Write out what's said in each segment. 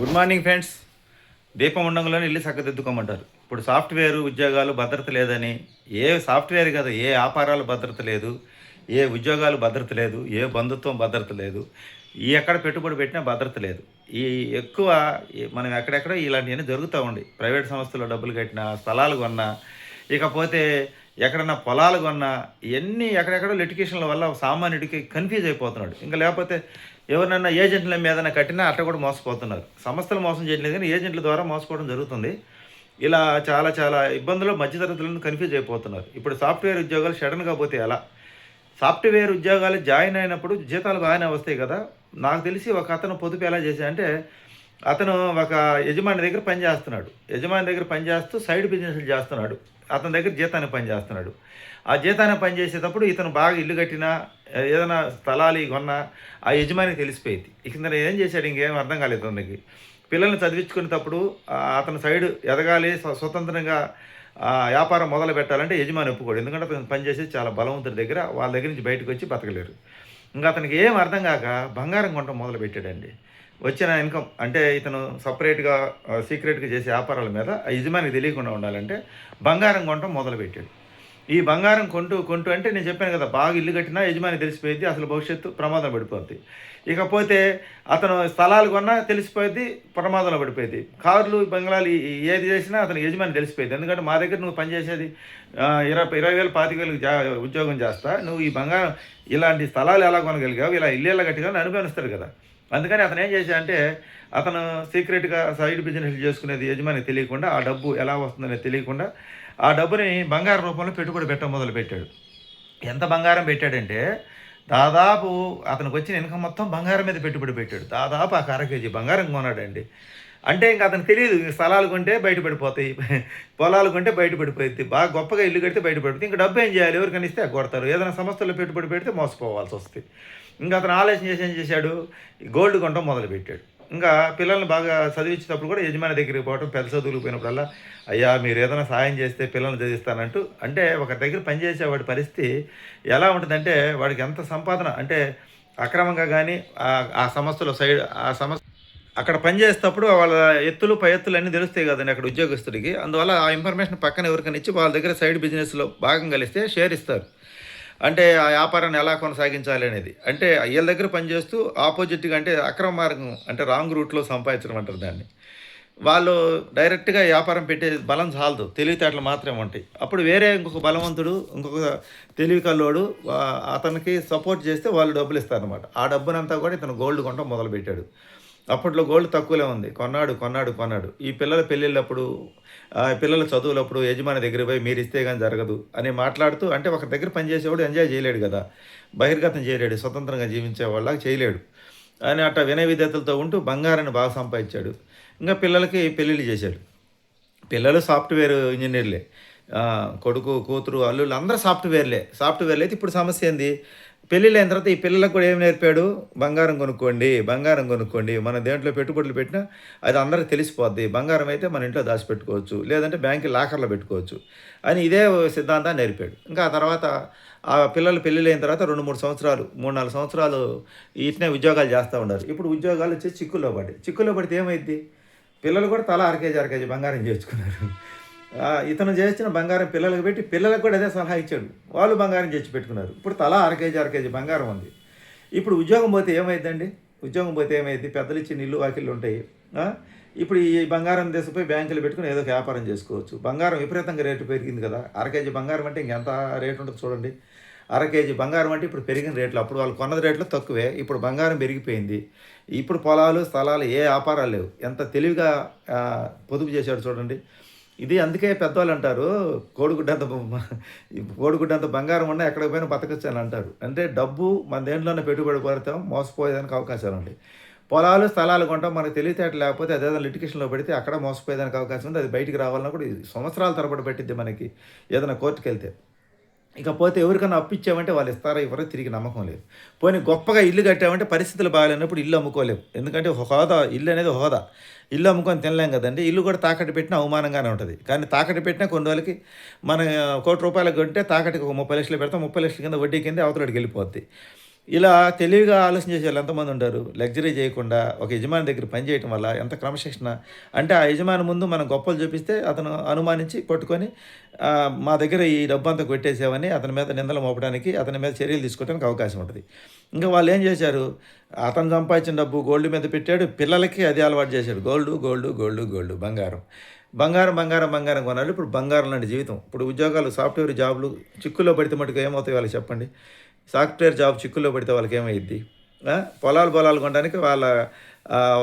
Good morning friends. దీపం ఉండంలోనే ఇల్లు చక్కదిద్దుకోమంటారు. ఇప్పుడు సాఫ్ట్వేర్ ఉద్యోగాలు భద్రత లేదని ఏ సాఫ్ట్వేర్ కదా ఏ వ్యాపారాలు భద్రత లేదు ఏ ఉద్యోగాలు భద్రత లేదు ఏ బంధుత్వం భద్రత లేదు ఈ ఎక్కడ పెట్టుబడి పెట్టినా భద్రత లేదు. ఈ ఎక్కువ మనం ఎక్కడెక్కడ ఇలాంటివన్నీ జరుగుతూ ఉండి ప్రైవేట్ సంస్థల్లో డబ్బులు కట్టినా స్థలాలు కొన్నా ఇకపోతే ఎక్కడన్నా పొలాలు కొన్నా ఇవన్నీ ఎక్కడెక్కడో లిటికేషన్ల వల్ల సామాన్యుడికి కన్ఫ్యూజ్ అయిపోతున్నాడు. ఇంకా లేకపోతే ఎవరినైనా ఏజెంట్ల మీద కట్టినా అట్ట కూడా మోసపోతున్నారు. సంస్థలు మోసం చేయట్లేదు కానీ ఏజెంట్ల ద్వారా మోసపోవడం జరుగుతుంది. ఇలా చాలా చాలా ఇబ్బందులు మధ్యతరగతులను కన్ఫ్యూజ్ అయిపోతున్నారు. ఇప్పుడు సాఫ్ట్వేర్ ఉద్యోగాలు సడన్గా పోతే ఎలా? సాఫ్ట్వేర్ ఉద్యోగాలు జాయిన్ అయినప్పుడు జీతాలు బాగానే వస్తాయి కదా? నాకు తెలిసి ఒక అతను పొదుపు ఎలా చేశాడంటే అతను ఒక యజమాని దగ్గర పని చేస్తున్నాడు. యజమాని దగ్గర పని చేస్తూ సైడ్ బిజినెస్లు చేస్తున్నాడు. అతని దగ్గర జీతానికి పని చేస్తున్నాడు. ఆ జీతానికి పని చేసేటప్పుడు ఇతను బాగా ఇల్లు కట్టినా ఏదైనా స్థలాలు కొన్నా ఆ యజమానికి తెలిసిపోయింది. ఇక ఇతను ఏం చేశాడు? ఇంకేం అర్థం కాలేదు అతనికి. పిల్లల్ని చదివించుకునేటప్పుడు అతను సైడ్ ఎదగాలి స్వతంత్రంగా ఆ, వ్యాపారం మొదలు పెట్టాలంటే యజమాని ఒప్పుకోడు. ఎందుకంటే అతను పనిచేసేది చాలా బలవంతుడి దగ్గర వాళ్ళ దగ్గర నుంచి బయటకు వచ్చి బతకలేరు. ఇంకా అతనికి ఏం అర్థం కాక బంగారం కొనడం మొదలు పెట్టాడండి వచ్చిన ఇన్కమ్ అంటే ఇతను సపరేట్గా సీక్రెట్గా చేసే వ్యాపారాల మీద ఆ యజమానికి తెలియకుండా ఉండాలంటే బంగారం కొనడం మొదలుపెట్టాడు. ఈ బంగారం కొంటూ కొంటూ అంటే నేను చెప్పాను కదా బాగా ఇల్లు కట్టినా యజమాని తెలిసిపోయింది అసలు భవిష్యత్తు ప్రమాదం పడిపోద్ది. ఇకపోతే అతను స్థలాలు కొన్నా తెలిసిపోయింది ప్రమాదంలో పడిపోయింది కార్లు బంగ్లాలు ఏది చేసినా అతను యజమాని తెలిసిపోయింది ఎందుకంటే మా దగ్గర నువ్వు పనిచేసేది ఇరవై ఇరవై వేలు పాతిక వేలు జా ఉద్యోగం చేస్తా నువ్వు ఈ బంగారం ఇలాంటి స్థలాలు ఎలా కొనగలిగావు ఇలా ఇల్లు ఎలా కట్టిగా అనుభవిస్తాడు కదా. అందుకని అతను ఏం చేశాడంటే అతను సీక్రెట్గా సైడ్ బిజినెస్ చేసుకునేది యజమాని తెలియకుండా ఆ డబ్బు ఎలా వస్తుందనేది తెలియకుండా ఆ డబ్బుని బంగారం రూపంలో పెట్టుబడి పెట్టడం మొదలు పెట్టాడు ఎంత బంగారం పెట్టాడంటే దాదాపు అతనికి వచ్చిన ఇన్కమ్ మొత్తం బంగారం మీద పెట్టుబడి పెట్టాడు. దాదాపు ఆ అర కేజీ బంగారం కొన్నాడండి. అంటే ఇంకా అతనికి తెలియదు స్థలాలు కొంటే బయటపడిపోతాయి పొలాలు కొంటే బయటపడిపోయింది బాగా గొప్పగా ఇల్లు కడితే బయటపడిపోతుంది. ఇంకా డబ్బు ఏం చేయాలి? ఎవరికైనా ఇస్తే కొడతారు. ఏదైనా సంస్థల్లో పెట్టుబడి పెడితే మోసపోవాల్సి వస్తుంది. ఇంకా అతను ఆలోచన చేసి ఏం చేశాడు? గోల్డ్ కొనడం మొదలుపెట్టాడు. ఇంకా పిల్లల్ని బాగా చదివించేటప్పుడు కూడా యజమాని దగ్గరికి పోవడం పెద్ద చదువులకు పోయినప్పుడల్లా అయ్యా మీరు ఏదైనా సాయం చేస్తే పిల్లల్ని చదివిస్తానంటూ అంటే ఒక దగ్గర పనిచేసే వాడి పరిస్థితి ఎలా ఉంటుందంటే వాడికి ఎంత సంపాదన అంటే అక్రమంగా కానీ ఆ సంస్థలో సైడ్ ఆ సంస్థ అక్కడ పనిచేసేటప్పుడు వాళ్ళ ఎత్తులు పై ఎత్తులు అన్నీ తెలుస్తాయి కదండి అక్కడ ఉద్యోగస్తుడికి. అందువల్ల ఆ ఇన్ఫర్మేషన్ పక్కన ఎవరికైనా ఇచ్చి వాళ్ళ దగ్గర సైడ్ బిజినెస్లో భాగం కలిస్తే షేర్ ఇస్తారు. అంటే ఆ వ్యాపారాన్ని ఎలా కొనసాగించాలి అనేది. అంటే వీళ్ళ దగ్గర పనిచేస్తూ ఆపోజిట్గా అంటే అక్రమ మార్గం అంటే రాంగ్ రూట్లో సంపాదించడం అంటారు దాన్ని. వాళ్ళు డైరెక్ట్గా వ్యాపారం పెట్టే బలం చాలదు. తెలివితేటలు మాత్రమే ఉంటాయి. అప్పుడు వేరే ఇంకొక బలవంతుడు ఇంకొక తెలివి కల్లోడు అతనికి సపోర్ట్ చేస్తే వాళ్ళు డబ్బులు ఇస్తారనమాట ఆ డబ్బునంతా కూడా ఇతను గోల్డ్ కొనడం మొదలుపెట్టాడు. అప్పట్లో గోల్డ్ తక్కువలే ఉంది. కొన్నాడు కొన్నాడు కొన్నాడు. ఈ పిల్లల పెళ్ళిళ్ళప్పుడు పిల్లల చదువులప్పుడు యజమాని దగ్గర పోయి మీరు ఇస్తే కానీ జరగదు అని మాట్లాడుతూ అంటే ఒక దగ్గర పనిచేసేవాడు ఎంజాయ్ చేయలేడు కదా. బహిర్గతం చేయలేడు స్వతంత్రంగా జీవించే వాళ్ళకి చేయలేడు. అని అట్ట వినయ విధేతలతో ఉంటూ బంగారాన్ని బాగా సంపాదించాడు. ఇంకా పిల్లలకి పెళ్ళిళ్ళు చేశాడు. పిల్లలు సాఫ్ట్వేర్ ఇంజనీర్లే. కొడుకు కూతురు అల్లుళ్ళు అందరూ సాఫ్ట్వేర్లే. సాఫ్ట్వేర్లు అయితే ఇప్పుడు సమస్య ఏంది? పెళ్ళిళ్ళు అయిన తర్వాత ఈ పిల్లలకు కూడా ఏం నేర్పాడు? బంగారం కొనుక్కోండి బంగారం కొనుక్కోండి. మన దేంట్లో పెట్టుబడులు పెట్టినా అది అందరికి తెలిసిపోద్ది. బంగారం అయితే మన ఇంట్లో దాచిపెట్టుకోవచ్చు. లేదంటే బ్యాంకు లాకర్లో పెట్టుకోవచ్చు. అని ఇదే సిద్ధాంతాన్ని నేర్పాడు. ఇంకా ఆ తర్వాత ఆ పిల్లలు పెళ్ళిళ్ళు అయిన తర్వాత రెండు మూడు సంవత్సరాలు మూడు నాలుగు సంవత్సరాలు ఇట్నే ఉద్యోగాలు చేస్తూ ఉన్నారు. ఇప్పుడు ఉద్యోగాలు వచ్చి చిక్కుల్లో పడి చిక్కుల్లో పడితే ఏమైంది పిల్లలు కూడా తల అరకేజీ అరకేజీ బంగారం చేర్చుకున్నారు ఇతను చేసిన బంగారం పిల్లలకు పెట్టి పిల్లలకు కూడా అదే సలహా ఇచ్చాడు. వాళ్ళు బంగారం చేసి పెట్టుకున్నారు. ఇప్పుడు తల అరకేజీ అరకేజీ బంగారం ఉంది. ఇప్పుడు ఉద్యోగం పోతే ఏమైందండి ఉద్యోగం పోతే ఏమైంది పెద్దలు ఇచ్చిన ఇల్లు వాకిళ్ళు ఉంటాయి. ఇప్పుడు ఈ బంగారం తీసుకుపోయి బ్యాంకులు పెట్టుకుని ఏదో వ్యాపారం చేసుకోవచ్చు. బంగారం విపరీతంగా రేటు పెరిగింది కదా. అర కేజీ బంగారం అంటే ఇంకెంత రేటు ఉంటుంది చూడండి. అర కేజీ బంగారం అంటే ఇప్పుడు పెరిగిన రేట్లు. అప్పుడు వాళ్ళు కొన్నది రేట్లు తక్కువే. ఇప్పుడు బంగారం పెరిగిపోయింది. ఇప్పుడు పొలాలు స్థలాలు ఏ వ్యాపారాలు లేవు. ఎంత తెలివిగా పొదుపు చేశాడు చూడండి. ఇది అందుకే పెద్దవాళ్ళు అంటారు కోడిగుడ్డంత కోడిగుడ్డంత బంగారం ఉన్నా ఎక్కడికి పోయినా బతకచ్చు అని అంటారు. అంటే డబ్బు మన దేంట్లోనే పెట్టుబడి పెడతాం మోసపోయేదానికి అవకాశాలు ఉంటాయి. పొలాలు స్థలాలు కొంటాం మనకు తెలివితేట లేకపోతే అదేదో లిటికేషన్లో పెడితే అక్కడ మోసపోయేదానికి అవకాశం ఉంది. అది బయటికి రావాలన్నా కూడా సంవత్సరాల తరబడి పెట్టిద్ది మనకి ఏదైనా కోర్టుకు వెళ్తే ఇకపోతే ఎవరికైనా అప్పించామంటే వాళ్ళు ఇస్తారో ఇవ్వరో తిరిగి నమ్మకం లేదు. పోనీ గొప్పగా ఇల్లు కట్టామంటే పరిస్థితులు బాగాలేనప్పుడు ఇల్లు అమ్ముకోలేము. ఎందుకంటే హోదా ఇల్లు అనేది హోదా. ఇల్లు అమ్ముకొని తినలేం కదండి. ఇల్లు కూడా తాకట్టు పెట్టినా అవమానంగానే ఉంటుంది. కానీ తాకట్టు పెట్టినా కొన్ని రోజులకి మన కోటి రూపాయలకు కొంటే తాకట్టుకి ఒక ముప్పై లక్షలు పెడతాం. ముప్పై లక్షల కింద వడ్డీ కింద అవతలడికి వెళ్ళిపోద్ది. ఇలా తెలివిగా ఆలోచన చేసే వాళ్ళు ఎంతమంది ఉంటారు? లగ్జరీ చేయకుండా ఒక యజమాని దగ్గర పని చేయటం వల్ల ఎంత క్రమశిక్షణ? అంటే ఆ యజమాని ముందు మనం గొప్పలు చూపిస్తే అతను అనుమానించి పట్టుకొని మా దగ్గర ఈ డబ్బు అంతా కొట్టేసామని అతని మీద నిందలు మోపడానికి అతని మీద చర్యలు తీసుకోవడానికి అవకాశం ఉంటుంది. ఇంకా వాళ్ళు ఏం చేశారు? అతను సంపాదించిన డబ్బు గోల్డ్ మీద పెట్టాడు పిల్లలకి అది అలవాటు చేశాడు. గోల్డ్ గోల్డ్ గోల్డ్ గోల్డ్ బంగారం. బంగారం బంగారం బంగారం కొనాలి. ఇప్పుడు బంగారం లాంటి జీవితం. ఇప్పుడు ఉద్యోగాలు సాఫ్ట్వేర్ జాబ్లు చిక్కుల్లో పడితే మటుకు ఏమవుతాయి వాళ్ళకి చెప్పండి? సాఫ్ట్వేర్ జాబ్ చిక్కుల్లో పడితే వాళ్ళకి ఏమైద్ది? పొలాలు పొలాలు కొనడానికి వాళ్ళ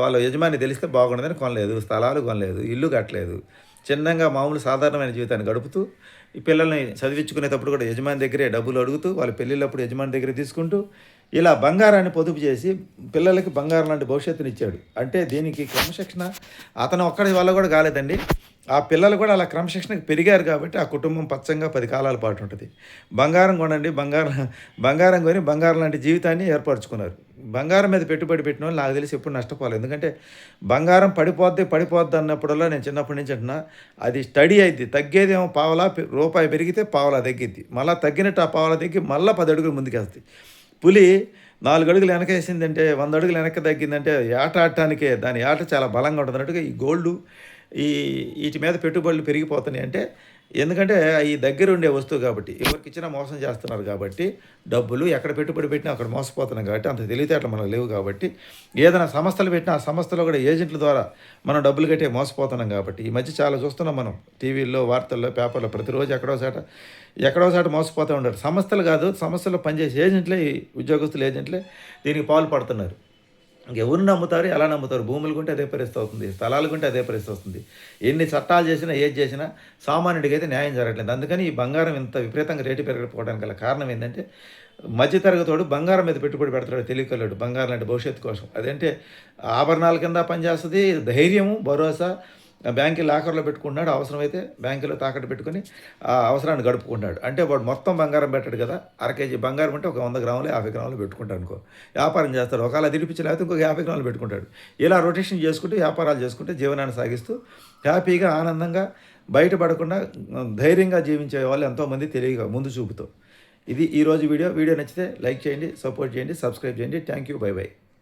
వాళ్ళ యజమాని తెలిస్తే బాగుండదని కొనలేదు స్థలాలు కొనలేదు ఇల్లు కట్టలేదు. చిన్నగా మామూలు సాధారణమైన జీవితాన్ని గడుపుతూ ఈ పిల్లల్ని చదివించుకునేటప్పుడు కూడా యజమాని దగ్గరే డబ్బులు అడుగుతూ వాళ్ళ పెళ్ళిళ్ళప్పుడు యజమాని దగ్గర తీసుకుంటూ ఇలా బంగారాన్ని పొదుపు చేసి పిల్లలకి బంగారం లాంటి భవిష్యత్తుని ఇచ్చాడు. అంటే దీనికి క్రమశిక్షణ అతను ఒక్కడి వల్ల కూడా కాలేదండి. ఆ పిల్లలు కూడా అలా క్రమశిక్షణకు పెరిగారు కాబట్టి ఆ కుటుంబం పచ్చంగా పది కాలాల పాటు ఉంటుంది. బంగారం కొనండి బంగారం బంగారం కొని బంగారం లాంటి జీవితాన్ని ఏర్పరచుకున్నారు. బంగారం మీద పెట్టుబడి పెట్టిన వాళ్ళు నాకు తెలిసి ఎప్పుడు నష్టపోలేదు. ఎందుకంటే బంగారం పడిపోద్ది పడిపోద్ది అన్నప్పుడల్లా నేను చిన్నప్పటి నుంచి అంటున్నా అది స్టడీ అయింది తగ్గేదేమో పావలా రూపాయి పెరిగితే పావలా తగ్గిద్ది. మళ్ళీ తగ్గినట్టు ఆ పావలా తగ్గి మళ్ళీ పది అడుగులు ముందుకేస్తుంది. పులి నాలుగు అడుగులు వెనకేసిందంటే వంద అడుగులు వెనక్కి తగ్గిందంటే ఏట ఆడటానికే దాని ఆట చాలా బలంగా ఉంటుంది. అన్నట్టుగా ఈ గోల్డ్ ఈ వీటి మీద పెట్టుబడులు పెరిగిపోతున్నాయి. అంటే ఎందుకంటే ఈ దగ్గర ఉండే వస్తువు కాబట్టి ఎవరికి ఇచ్చినా మోసం చేస్తున్నారు కాబట్టి డబ్బులు ఎక్కడ పెట్టుబడి పెట్టినా అక్కడ మోసపోతున్నాం కాబట్టి అంత తెలివితేటలు మనకు లేవు కాబట్టి ఏదైనా సంస్థలు పెట్టినా ఆ సంస్థలో కూడా ఏజెంట్ల ద్వారా మనం డబ్బులు కట్టే మోసపోతున్నాం కాబట్టి ఈ మధ్య చాలా చూస్తున్నాం మనం టీవీల్లో వార్తల్లో పేపర్లో ప్రతిరోజు ఎక్కడో చాట ఎక్కడో చాట మోసపోతూ ఉంటారు. సంస్థలు కాదు సంస్థలో పనిచేసే ఏజెంట్లే ఈ ఉద్యోగస్తులు ఏజెంట్లే దీనికి పాలు పడుతున్నారు ఎవరు నమ్ముతారు ఎలా నమ్ముతారు? భూములు కొంటే అదే పరిస్థితి అవుతుంది స్థలాలు కొంటే అదే పరిస్థితి వస్తుంది. ఎన్ని చట్టాలు చేసినా ఏది చేసినా సామాన్యుడికి అయితే న్యాయం జరగట్లేదు. అందుకని ఈ బంగారం ఇంత విపరీతంగా రేటు పెరగకపోవడానికి గల కారణం ఏంటంటే మధ్యతరగతోడు బంగారం మీద పెట్టుబడి పెడతాడు తెలియకలేడు బంగారం లాంటి భవిష్యత్తు కోసం. అదంటే ఆభరణాల కింద పనిచేస్తుంది ధైర్యము భరోసా బ్యాంకు లాకర్లో పెట్టుకున్నాడు అవసరమైతే బ్యాంకులో తాకట్టు పెట్టుకొని ఆ అవసరాన్ని గడుపుకుంటాడు అంటే వాడు మొత్తం బంగారం పెట్టాడు కదా అర కేజీ బంగారం అంటే ఒక వంద గ్రాములు యాభై గ్రాములు పెట్టుకుంటాడు అనుకో. వ్యాపారం చేస్తాడు ఒకవేళ తిరిపించి లేకపోతే ఇంకొక యాభై గ్రాములు పెట్టుకుంటాడు. ఇలా రొటేషన్ చేసుకుంటూ వ్యాపారాలు చేసుకుంటే జీవనాన్ని సాగిస్తూ హ్యాపీగా ఆనందంగా బయటపడకుండా ధైర్యంగా జీవించే వాళ్ళు ఎంతోమంది తెలియగా ముందు చూపుతూ. ఇది ఈరోజు వీడియో. వీడియో నచ్చితే లైక్ చేయండి సపోర్ట్ చేయండి సబ్స్క్రైబ్ చేయండి. Thank you. Bye bye.